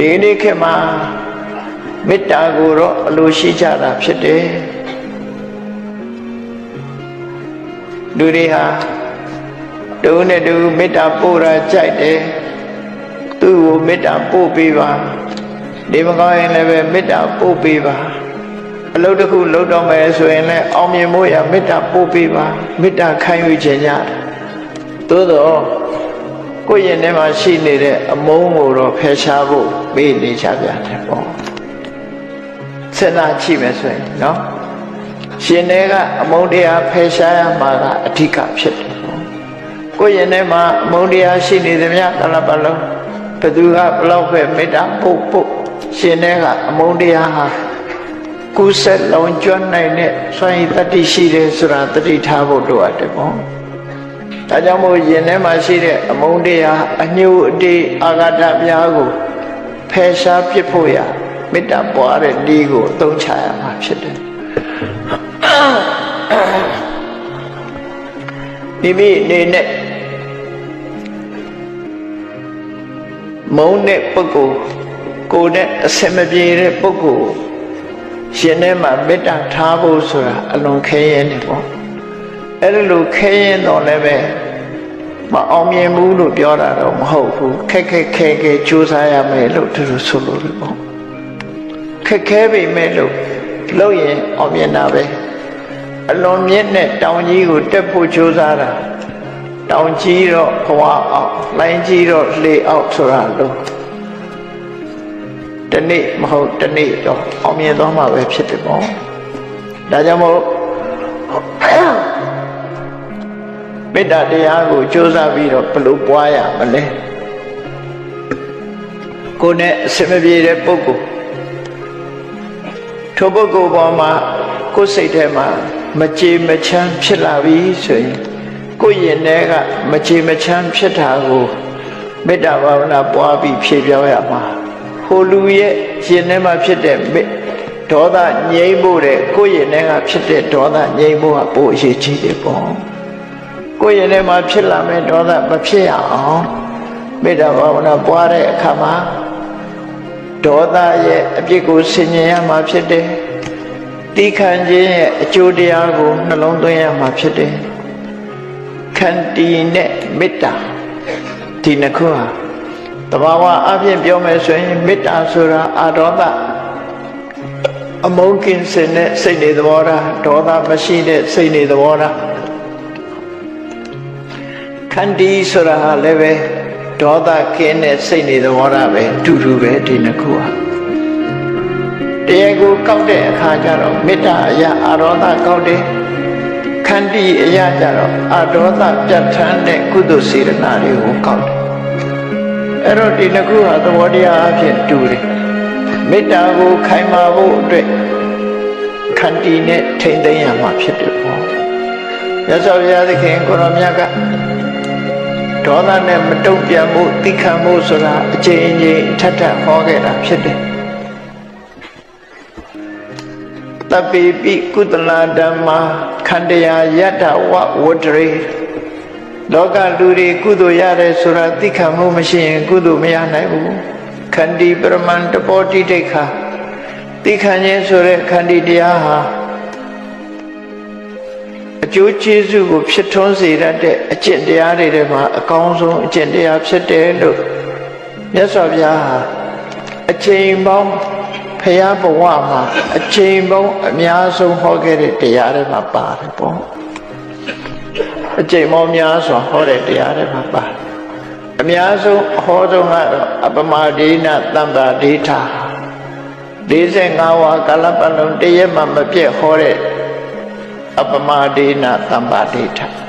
ဒီနေ့ခေတ်မှာမေတ္တာကိုတော့အလိုရှိကြတာဖြစ်တယ်လူတွေဟာတူနဲ့တူမေတ္တာပို့တာကြိုက်တယ်သူ့ကိုမေတ္တာပို့ပေးပါဒီမကောင်းရင်လည်းပဲမေတ္တာပို့ပေးပါအလုပ်တစ်ခုလုပ်တော့မယ်ဆိုရင်လည်းအောင်မြင်ဖို့ရမေတ္တာပို့ပေးပါမေတ္တာခံယူခြင်းကြတယ်သို့တော့ ကိုယ့်ရင်ထဲမှာရှိနေတဲ့အမုန်းကိုတော့ဖယ်ရှားဖို့ပေးနေချပြတယ်ပေါ့စဉ်းစားကြည့်မယ်ဆိုရင်နော်ရှင်တွေကအမုန်းတရားဖယ်ရှားရမှာကအဓိကဖြစ်တယ်ပေါ့ကိုယ့်ရင်ထဲမှာအမုန်းတရားရှိနေသမျှကလပ်ပလုံးဘယ်သူကဘလောက်ပဲမေတ္တာပုတ်ပုတ်ရှင်တွေကအမုန်းတရားဟာကုဆက်လုံးကျွမ်းနိုင်တဲ့စွမ်းရည်တတ္တိရှိတယ်ဆိုတာတတိထားဖို့လိုအပ်တယ်ပေါ့ ဒါကြောင့်မို့ယင်ထဲမှာရှိတဲ့အမုန်းတရားအညှို့အတေးအာဃာတများကိုဖယ်ရှားပစ်ဖို့ရမေတ္တာပွားတဲ့ဤကိုအသုံးချရမှာဖြစ်တယ်မိမိအနေနဲ့မုန်းတဲ့ပုဂ္ဂိုလ်ကိုယ်နဲ့အစင်မပြေတဲ့ပုဂ္ဂိုလ်ရှင်ထဲမှာမေတ္တာထားဖို့ဆိုတာအလွန်ခဲရဲနေပေါ့ အဲ့ဒါလိုခဲရင်တော့လည်းပဲမအောင်မြင်ဘူးလို့ပြောတာတော့မဟုတ်ဘူးခက်ခက်ခဲခဲကြိုးစားရမယ်လို့သူတို့ဆိုလို့ပေါ့ခက်ခဲပေမဲ့လို့လို့ရင်အောင်မြင်တာပဲအလွန်မြင့်တဲ့တောင်ကြီးကိုတက်ဖို့ကြိုးစားတာတောင်ကြီးတော့ဘဝအောင်လိုင်းကြီးတော့လေအောင်ဆိုတာလို့တနေ့မဟုတ်တနေ့တော့အောင်မြင်သွားမှာပဲဖြစ်တယ်ပေါ့ဒါကြောင့်မို့ မေတ္တာတရားကိုကြိုးစားပြီးတော့ဘယ်လိုပွားရမလဲကိုယ်နဲ့အစမပြေတဲ့ပုဂ္ဂိုလ်ထိုပုဂ္ဂိုလ်ပေါ်မှာကိုယ်စိတ်ထဲမှာမကြေမချမ်းဖြစ်လာပြီဆိုရင်ကိုယ်ရင်ထဲကမကြေမချမ်းဖြစ်တာကိုမေတ္တာဘာဝနာပွားပြီးဖြေပြောင်းရမှာဟိုလူရဲ့ရင်ထဲမှာဖြစ်တဲ့မေဒေါသငြိမ့်ဖို့တဲ့ကိုယ့်ရင်ထဲကဖြစ်တဲ့ဒေါသငြိမ့်ဖို့ကပိုအရေးကြီးတယ်ပေါ့ ကိုယ့်ရင်ထဲမှာဖြစ်လာမဲ့ဒေါသမဖြစ်ရအောင်မေတ္တာဘာဝနာပွားတဲ့အခါမှာဒေါသရဲ့အပြစ်ကိုဆင်ញင်ရမှာဖြစ်တယ်တိခံခြင်းရဲ့အကျိုးတရားကိုနှလုံးသွင်းရမှာဖြစ်တယ်ခန္တီနဲ့မေတ္တာဒီနှစ်ခုဟာတဘာဝအပြင်ပြောမယ်ဆိုရင်မေတ္တာဆိုတာအာဒေါသအမုန်းကင်းစင်တဲ့စိတ်နေသဘောထားဒေါသမရှိတဲ့စိတ်နေသဘောထားခ န္တီဆိုတာဟာလည်းပဲဒေါသကင်းတဲ့စိတ်နေသဘောထားပဲအတူတူပဲဒီနှစ်ခုဟာတရားကိုကောက်တဲ့အခါကျတော့မေတ္တာအရာအာရောသကောက်တယ်ခန္တီအရာကျတော့အာဒေါသပြတ်ထန်းတဲ့ကုသိုလ်စေတနာတွေကိုကောက်တယ်အဲ့တော့ဒီနှစ်ခုဟာသဘောတရားအဖြစ်တူတယ်မေတ္တာကိုခိုင်မာဖို့အတွက်ခန္တီနဲ့ထိမ့်သိမ်းရမှာဖြစ်တယ်ပေါ့ရသော်ဘုရားသခင်ကိုရောမြတ်က ဒေါသနဲ့မတုံ့ပြန်ဖို့သိခံဖို့ဆိုတာအချိန်အချိန်ထပ်ထပ်ဟောခဲ့တာဖြစ်တယ်တပိပိကုသလဓမ္မာခန္တရာယတ္တဝဝတ္တရေလောကလူတွေကုသိုလ်ရတယ်ဆိုတာသိခံမှုမရှိရင် ကုသိုလ်မရနိုင်ဘူးခန္တီပရမန်တပောတိဒိဋ္ဌာသိခံခြင်းဆိုတဲ့ခန္တီတရားဟာ အကျိုးကျေးဇူးကိုဖြစ်ထွန်းစေတတ်တဲ့အကျင့်တရားတွေထဲမှာအကောင်းဆုံးအကျင့်တရားဖြစ်တယ်လို့မြတ်စွာဘုရားဟာအချိန်ပေါင်းဖရာဘဝမှာအချိန်ပေါင်းအများဆုံးဟောခဲ့တဲ့တရားတွေမှာပါတယ်ပေါ့အချိန်ပေါင်းများစွာဟောတဲ့တရားတွေမှာပါတယ်အများဆုံးဟောဆုံးကတော့အပမဒိနတမ္ပါဒိဋ္ဌာ45ဝါကာလပတ်လုံးတရက်မှမပြည့်ဟောတဲ့ အပမဒိနတမ္ပါဒိဋ္ဌာ